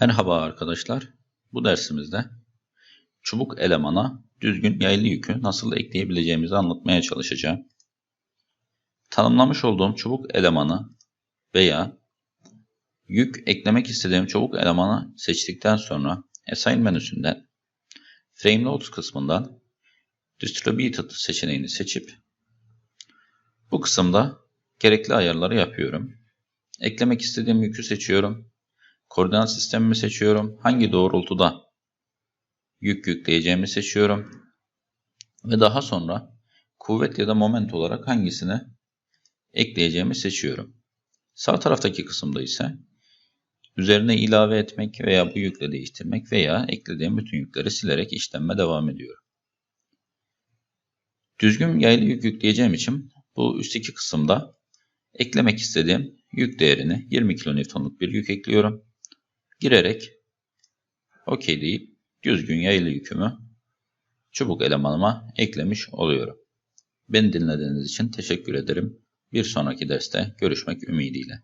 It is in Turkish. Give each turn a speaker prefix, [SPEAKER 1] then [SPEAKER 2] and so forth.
[SPEAKER 1] Merhaba arkadaşlar. Bu dersimizde çubuk elemana düzgün yaylı yükü nasıl ekleyebileceğimizi anlatmaya çalışacağım. Tanımlamış olduğum çubuk elemanı veya yük eklemek istediğim çubuk elemanı seçtikten sonra Assign menüsünden Frame Loads kısmından Distributed seçeneğini seçip bu kısımda gerekli ayarları yapıyorum. Eklemek istediğim yükü seçiyorum. Koordinat sistemimi seçiyorum. Hangi doğrultuda yük yükleyeceğimi seçiyorum. Ve daha sonra kuvvet ya da moment olarak hangisini ekleyeceğimi seçiyorum. Sağ taraftaki kısımda ise üzerine ilave etmek veya bu yükle değiştirmek veya eklediğim bütün yükleri silerek işlemme devam ediyorum. Düzgün yaylı yük yükleyeceğim için bu üst kısımda eklemek istediğim yük değerini 20 kN'luk bir yük ekliyorum. Girerek OK deyip düzgün yaylı yükümü çubuk elemanıma eklemiş oluyorum. Beni dinlediğiniz için teşekkür ederim. Bir sonraki derste görüşmek ümidiyle.